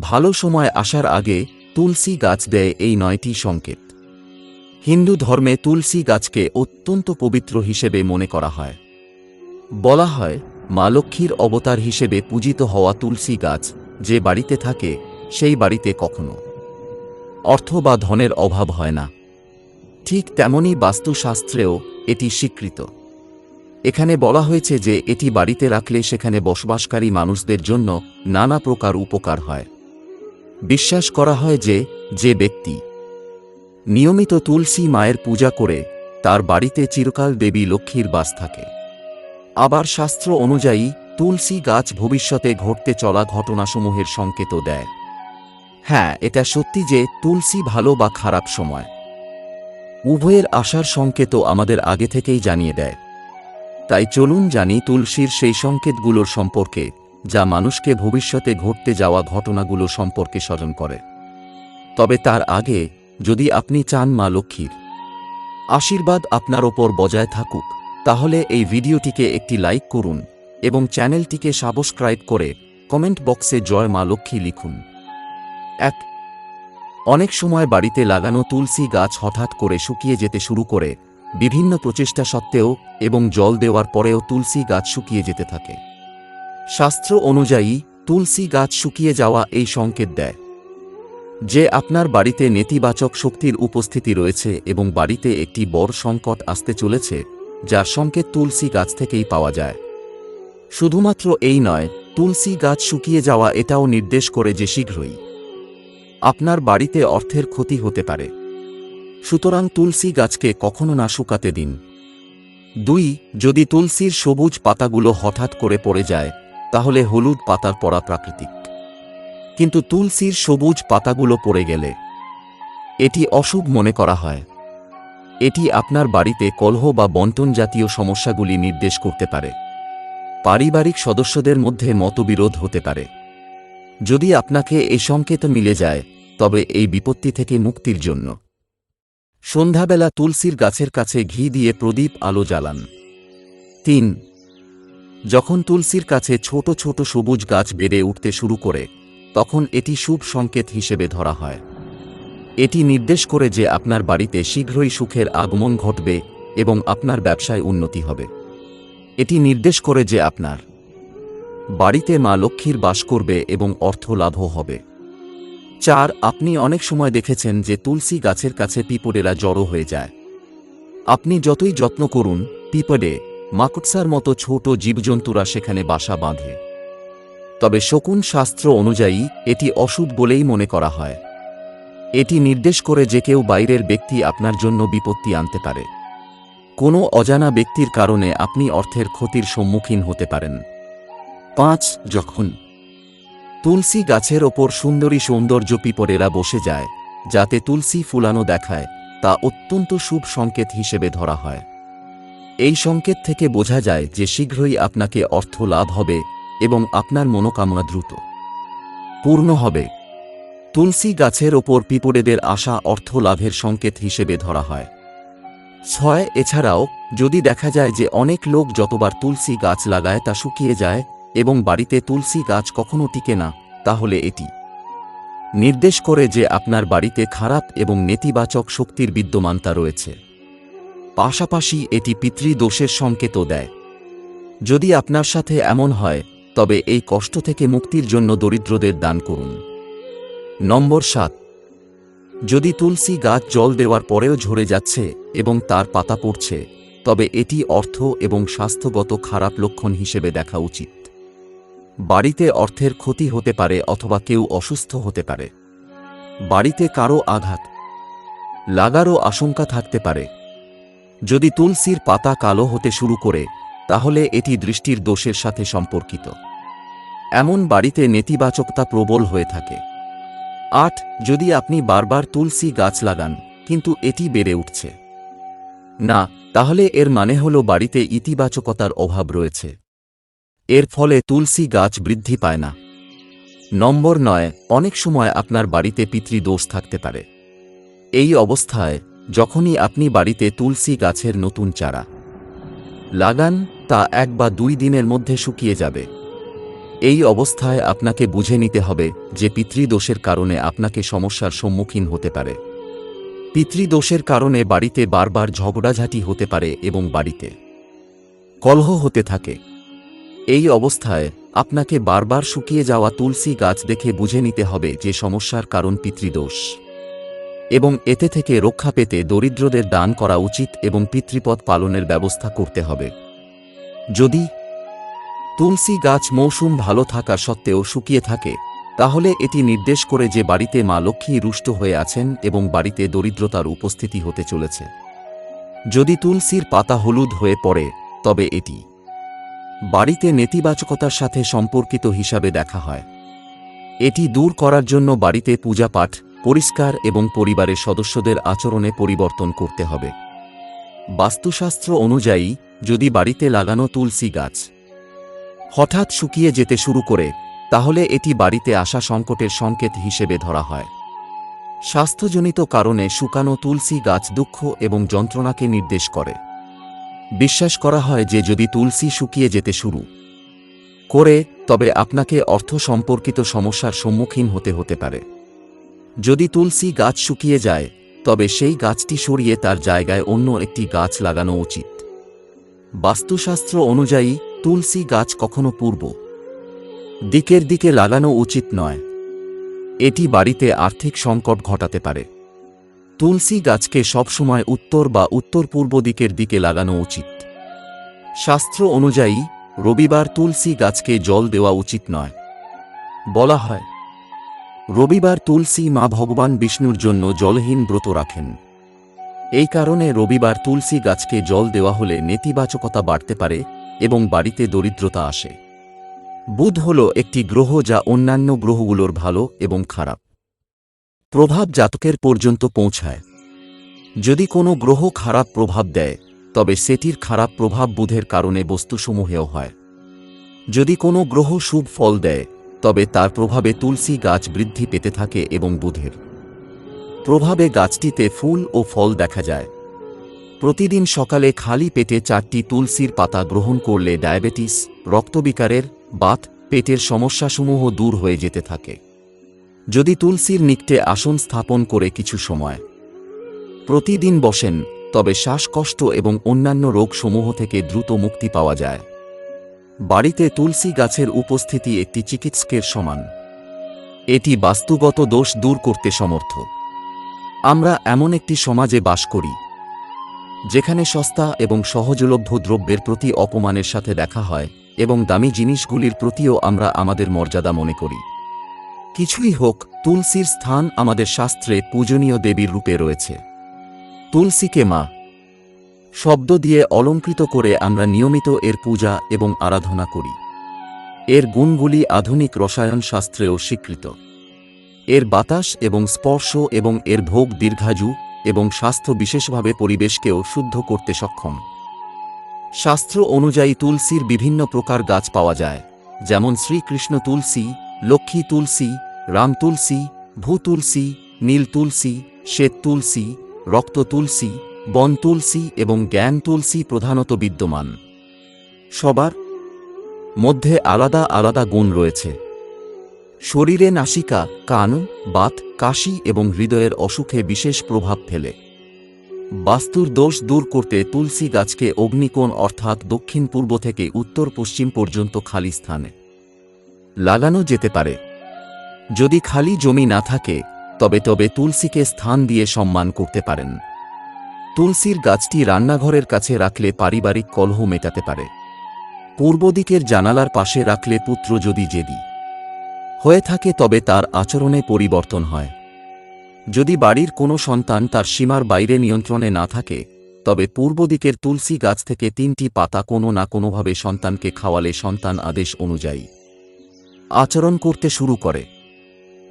ভালো সময় আসার আগে তুলসী গাছ দেয় এই নয়টি সংকেত। হিন্দু ধর্মে তুলসী গাছকে অত্যন্ত পবিত্র হিসেবে মনে করা হয়। বলা হয়, মা লক্ষ্মীর অবতার হিসেবে পূজিত হওয়া তুলসী গাছ যে বাড়িতে থাকে, সেই বাড়িতে কখনো। অর্থ বা ধনের অভাব হয় না। ঠিক তেমনই বাস্তুশাস্ত্রেও এটি স্বীকৃত। এখানে বলা হয়েছে যে এটি বাড়িতে রাখলে সেখানে বসবাসকারী মানুষদের জন্য নানা প্রকার উপকার হয়। বিশ্বাস করা হয় যে যে ব্যক্তি নিয়মিত তুলসী মায়ের পূজা করে, তার বাড়িতে চিরকাল দেবী লক্ষ্মীর বাস থাকে। আবার শাস্ত্র অনুযায়ী, তুলসী গাছ ভবিষ্যতে ঘটতে চলা ঘটনাসমূহের সংকেত দেয়। হ্যাঁ এটা সত্যি যে, তুলসী ভালো বা খারাপ সময়। উভয়ের আসার সংকেত আমাদের আগে থেকেই জানিয়ে দেয়। তাই চলুন জানি তুলসীর সেই সংকেতগুলোর সম্পর্কে যা মানুষকে ভবিষ্যতে ঘটতে যাওয়া ঘটনাগুলো সম্পর্কে স্মরণ করে। তবে তার আগে, যদি আপনি চান মা লক্ষ্মীর আশীর্বাদ আপনার ওপর বজায় থাকুক, তাহলে এই ভিডিওটিকে একটি লাইক করুন এবং চ্যানেলটিকে সাবস্ক্রাইব করে কমেন্ট বক্সে জয় মা লক্ষ্মী লিখুন। এক, অনেক সময় বাড়িতে লাগানো তুলসী গাছ হঠাৎ করে শুকিয়ে যেতে শুরু করে, বিভিন্ন প্রচেষ্টা সত্ত্বেও এবং জল দেওয়ার পরেও তুলসী গাছ শুকিয়ে যেতে থাকে। শাস্ত্র অনুযায়ী, তুলসী গাছ শুকিয়ে যাওয়া এই সংকেত দেয়। যে আপনার বাড়িতে নেতিবাচক শক্তির উপস্থিতি রয়েছে এবং বাড়িতে একটি বড় সংকট আসতে চলেছে, যার সংকেত তুলসী গাছ থেকেই পাওয়া যায়। শুধুমাত্র এই নয়, তুলসী গাছ শুকিয়ে যাওয়া এটাও নির্দেশ করে যে শীঘ্রই আপনার বাড়িতে অর্থের ক্ষতি হতে পারে। সুতরাং তুলসী গাছকে কখনো না শুকাতে দিন। দুই, যদি তুলসীর সবুজ পাতাগুলো হঠাৎ করে পড়ে যায় তাহলে হলুদ পাতার পড়া প্রাকৃতিক। কিন্তু তুলসীর সবুজ পাতাগুলো পড়ে গেলে এটি অশুভ মনে করা হয়। এটি আপনার বাড়িতে কলহ বা বন্টন জাতীয় সমস্যাগুলি নির্দেশ করতে পারে। পারিবারিক সদস্যদের মধ্যে মতবিরোধ হতে পারে। যদি আপনাকে এই সংকেত মিলে যায়, তবে এই বিপত্তি থেকে মুক্তির জন্য। সন্ধ্যাবেলা তুলসীর গাছের কাছে ঘি দিয়ে প্রদীপ আলো জ্বালান। তিন যখন তুলসীর কাছে ছোট ছোট সবুজ গাছ বেড়ে উঠতে শুরু করে, তখন এটি শুভ সংকেত হিসেবে ধরা হয়। এটি নির্দেশ করে যে আপনার বাড়িতে শীঘ্রই সুখের আগমন ঘটবে এবং আপনার ব্যবসায় উন্নতি হবে। এটি নির্দেশ করে যে আপনার বাড়িতে মা লক্ষ্মীর বাস করবে এবং অর্থ লাভও হবে। চার, আপনি অনেক সময় দেখেছেন যে তুলসী গাছের কাছে পিঁপড়েরা জড়ো হয়ে যায়। আপনি যতই যত্ন করুন, পিঁপড়ে মাকড়সার মতো ছোট জীবজন্তুরা সেখানে বাসা বাঁধে। তবে শকুন শাস্ত্র অনুযায়ী এটি অশুভ বলেই মনে করা হয়। এটি নির্দেশ করে যে কেউ বাইরের ব্যক্তি আপনার জন্য বিপত্তি আনতে পারে। কোনো অজানা ব্যক্তির কারণে আপনি অর্থের ক্ষতির সম্মুখীন হতে পারেন। পাঁচ, যখন তুলসী গাছের ওপর সুন্দরী সৌন্দর্য পিপরেরা বসে যায়, যাতে তুলসী ফুলানো দেখায়, তা অত্যন্ত শুভ সংকেত হিসেবে ধরা হয়। এই সংকেত থেকে বোঝা যায় যে শীঘ্রই আপনাকে অর্থ লাভ হবে এবং আপনার মনোকামনা দ্রুত। পূর্ণ হবে। তুলসী গাছের ওপর পিপড়েদের আশা অর্থ লাভের সংকেত হিসেবে ধরা হয়। ছয়, এছাড়াও, যদি দেখা যায় যে অনেক লোক যতবার তুলসী গাছ লাগায় তা শুকিয়ে যায় এবং বাড়িতে তুলসী গাছ কখনো টিকে না, তাহলে এটি নির্দেশ করে যে আপনার বাড়িতে খারাপ এবং নেতিবাচক শক্তির বিদ্যমানতা রয়েছে। পাশাপাশি এটি পিতৃদোষের সংকেতও দেয়। যদি আপনার সাথে এমন হয়, তবে এই কষ্ট থেকে মুক্তির জন্য দরিদ্রদের দান করুন। নম্বর সাত। যদি তুলসী গাছ জল দেওয়ার পরেও ঝরে যাচ্ছে এবং তার পাতা পড়ছে, তবে এটি অর্থ এবং স্বাস্থ্যগত খারাপ লক্ষণ হিসেবে দেখা উচিত। বাড়িতে অর্থের ক্ষতি হতে পারে অথবা কেউ অসুস্থ হতে পারে। বাড়িতে কারও আঘাত। লাগারও আশঙ্কা থাকতে পারে। যদি তুলসীর পাতা কালো হতে শুরু করে, তাহলে এটি দৃষ্টির দোষের সাথে সম্পর্কিত। এমন বাড়িতে নেতিবাচকতা প্রবল হয়ে থাকে। আট, যদি আপনি বারবার তুলসী গাছ লাগান, কিন্তু এটি বেড়ে উঠছে। না, তাহলে এর মানে হল বাড়িতে ইতিবাচকতার অভাব রয়েছে। এর ফলে তুলসী গাছ বৃদ্ধি পায় না। নম্বর নয়, অনেক সময় আপনার বাড়িতে পিতৃদোষ থাকতে পারে। এই অবস্থায় যখনই আপনি বাড়িতে তুলসী গাছের নতুন চারা লাগান, তা এক বা দুই দিনের মধ্যে শুকিয়ে যাবে। এই অবস্থায় আপনাকে বুঝে নিতে হবে যে পিতৃদোষের কারণে আপনাকে সমস্যার সম্মুখীন হতে পারে। পিতৃদোষের কারণে বাড়িতে বারবার ঝগড়াঝাটি হতে পারে এবং বাড়িতে কলহ হতে থাকে। এই অবস্থায় আপনাকে বারবার শুকিয়ে যাওয়া তুলসী গাছ দেখে বুঝে নিতে হবে যে সমস্যার কারণ পিতৃদোষ। এবং এতে থেকে রক্ষা পেতে দরিদ্রদের দান করা উচিত এবং পিতৃপদ পালনের ব্যবস্থা করতে হবে। যদি তুলসী গাছ মৌসুম ভালো থাকা সত্ত্বেও শুকিয়ে থাকে, তাহলে এটি নির্দেশ করে যে বাড়িতে মা লক্ষ্মী রুষ্ট হয়ে আছেন এবং বাড়িতে দরিদ্রতার উপস্থিতি হতে চলেছে। যদি তুলসীর পাতা হলুদ হয়ে পড়ে, তবে এটি বাড়িতে নেতিবাচকতার সাথে সম্পর্কিত হিসাবে দেখা হয়। এটি দূর করার জন্য বাড়িতে পূজা পাঠ পরিষ্কার এবং পরিবারের সদস্যদের আচরণে পরিবর্তন করতে হবে। বাস্তুশাস্ত্র অনুযায়ী, যদি বাড়িতে লাগানো তুলসী গাছ হঠাৎ শুকিয়ে যেতে শুরু করে, তাহলে এটি বাড়িতে আসা সংকটের সংকেত হিসেবে ধরা হয়। স্বাস্থ্যজনিত কারণে শুকানো তুলসী গাছ দুঃখ এবং যন্ত্রণাকে নির্দেশ করে। বিশ্বাস করা হয় যে যদি তুলসী শুকিয়ে যেতে শুরু করে, তবে আপনাকে অর্থ সম্পর্কিত সমস্যার সম্মুখীন হতে হতে পারে। যদি তুলসী গাছ শুকিয়ে যায়, তবে সেই গাছটি সরিয়ে তার জায়গায় অন্য একটি গাছ লাগানো উচিত। বাস্তুশাস্ত্র অনুযায়ী, তুলসী গাছ কখনো পূর্ব দিকের দিকে লাগানো উচিত নয়। এটি বাড়িতে আর্থিক সংকট ঘটাতে পারে। তুলসী গাছকে সবসময় উত্তর বা উত্তর পূর্ব দিকের দিকে লাগানো উচিত। শাস্ত্র অনুযায়ী, রবিবার তুলসী গাছকে জল দেওয়া উচিত নয়। বলা হয় রবিবার তুলসী মা ভগবান বিষ্ণুর জন্য জলহীন ব্রত রাখেন। এই কারণে রবিবার তুলসী গাছকে জল দেওয়া হলে নেতিবাচকতা বাড়তে পারে এবং বাড়িতে দরিদ্রতা আসে। বুধ হল একটি গ্রহ যা অন্যান্য গ্রহগুলোর ভালো এবং খারাপ। প্রভাব জাতকের পর্যন্ত পৌঁছায়। যদি কোনো গ্রহ খারাপ প্রভাব দেয়, তবে সেটির খারাপ প্রভাব বুধের কারণে বস্তুসমূহেও হয়। যদি কোনো গ্রহ শুভ ফল দেয় তবে তার প্রভাবে তুলসী গাছ বৃদ্ধি পেতে থাকে এবং বুধের প্রভাবে গাছটিতে ফুল ও ফল দেখা যায়। প্রতিদিন সকালে খালি পেটে চারটি তুলসীর পাতা গ্রহণ করলে ডায়াবেটিস, রক্তবিকারের, বাত, পেটের সমস্যাসমূহ দূর হয়ে যেতে থাকে। যদি তুলসীর নিকটে আসন স্থাপন করে কিছু সময় প্রতিদিন বসেন, তবে শ্বাসকষ্ট এবং অন্যান্য রোগসমূহ থেকে দ্রুত মুক্তি পাওয়া যায়। বাড়িতে তুলসী গাছের উপস্থিতি একটি চিকিৎসকের সমান। এটি বাস্তুগত দোষ দূর করতে সমর্থ। আমরা এমন একটি সমাজে বাস করি, যেখানে সস্তা এবং সহজলভ্য দ্রব্যের প্রতি অপমানের সাথে দেখা হয় এবং দামি জিনিসগুলির প্রতিও আমরা আমাদের মর্যাদা মনে করি। কিছুই হোক, তুলসীর স্থান আমাদের শাস্ত্রে পূজনীয় দেবীর রূপে রয়েছে। তুলসীকে মা শব্দ দিয়ে অলঙ্কৃত করে আমরা নিয়মিত এর পূজা এবং আরাধনা করি। এর গুণগুলি আধুনিক রসায়ন শাস্ত্রেও স্বীকৃত। এর বাতাস এবং স্পর্শ এবং এর ভোগ দীর্ঘায়ু এবং স্বাস্থ্য বিশেষভাবে পরিবেশকেও শুদ্ধ করতে সক্ষম। শাস্ত্র অনুযায়ী তুলসীর বিভিন্ন প্রকার গাছ পাওয়া যায়, যেমন শ্রীকৃষ্ণ তুলসী, লক্ষ্মী তুলসী, রাম তুলসী, ভূ তুলসী, নীল তুলসী, শ্বেত তুলসী, রক্ত তুলসী বন তুলসী এবং জ্ঞান তুলসী প্রধানত বিদ্যমান। সবার মধ্যে আলাদা আলাদা গুণ রয়েছে। শরীরে নাসিকা, কান, বাত, কাশি এবং হৃদয়ের অসুখে বিশেষ প্রভাব ফেলে। বাস্তুর দোষ দূর করতে তুলসী গাছকে অগ্নিকোণ অর্থাৎ দক্ষিণ পূর্ব থেকে উত্তর পশ্চিম পর্যন্ত খালি স্থানে লাগানো যেতে পারে। যদি খালি জমি না থাকে, তবে তবে তুলসীকে স্থান দিয়ে সম্মান করতে পারেন। তুলসীর গাছটি রান্নাঘরের কাছে রাখলে পারিবারিক কলহ মেটাতে পারে। পূর্ব দিকের জানালার পাশে রাখলে পুত্র যদি জেদি হয়ে থাকে তবে তার আচরণে পরিবর্তন হয়। যদি বাড়ির কোনো সন্তান তার সীমার বাইরে নিয়ন্ত্রণে না থাকে, তবে পূর্ব দিকের তুলসী গাছ থেকে তিনটি পাতা কোনো না কোনোভাবে সন্তানকে খাওয়ালে সন্তান আদেশ অনুযায়ী আচরণ করতে শুরু করে।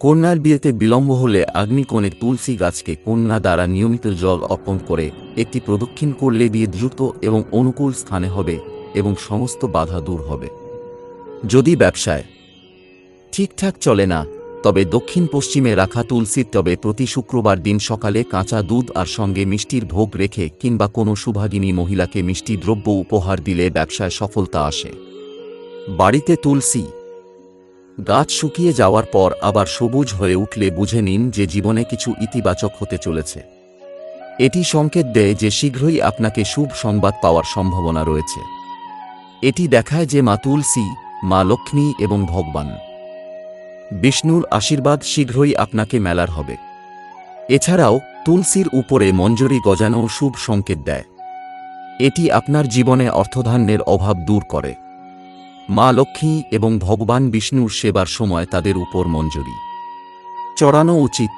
কন্যার বিয়েতে বিলম্ব হলে আগ্নিকোণের তুলসী গাছকে কন্যা দ্বারা নিয়মিত জল অর্পণ করে একটি প্রদক্ষিণ করলে বিয়ে দ্রুত এবং অনুকূল স্থানে হবে এবং সমস্ত বাধা দূর হবে। যদি ব্যবসায় ঠিকঠাক চলে না, তবে দক্ষিণ পশ্চিমে রাখা তুলসীর তবে প্রতি শুক্রবার দিন সকালে কাঁচা দুধ আর সঙ্গে মিষ্টির ভোগ রেখে কিংবা কোনো সুভাগিনী মহিলাকে মিষ্টি দ্রব্য উপহার দিলে ব্যবসায় সফলতা আসে। বাড়িতে তুলসী গাছ শুকিয়ে যাওয়ার পর আবার সবুজ হয়ে উঠলে বুঝে নিন যে জীবনে কিছু ইতিবাচক হতে চলেছে। এটি সংকেত দেয় যে শীঘ্রই আপনাকে শুভ সংবাদ পাওয়ার সম্ভাবনা রয়েছে। এটি দেখায় যে মা তুলসী, মা লক্ষ্মী এবং ভগবান। বিষ্ণুর আশীর্বাদ শীঘ্রই আপনাকে মেলার হবে। এছাড়াও, তুলসীর উপরে মঞ্জরি গজানো শুভ সংকেত দেয়। এটি আপনার জীবনে অর্থধান্যের অভাব দূর করে। মা লক্ষ্মী এবং ভগবান বিষ্ণুর সেবার সময় তাদের উপর মঞ্জুরি। চড়ানো উচিত।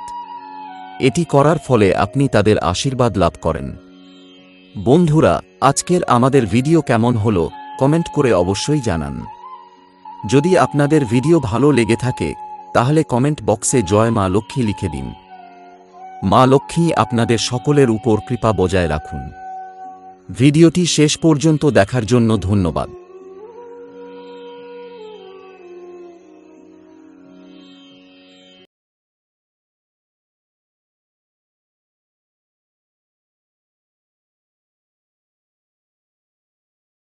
এটি করার ফলে আপনি তাদের আশীর্বাদ লাভ করেন। বন্ধুরা, আজকের আমাদের ভিডিও কেমন হলো, কমেন্ট করে অবশ্যই জানান। যদি আপনাদের ভিডিও ভালো লেগে থাকে, তাহলে কমেন্ট বক্সে জয় মা লক্ষ্মী লিখে দিন। মা লক্ষ্মী আপনাদের সকলের উপর কৃপা বজায় রাখুন। ভিডিওটি শেষ পর্যন্ত দেখার জন্য ধন্যবাদ।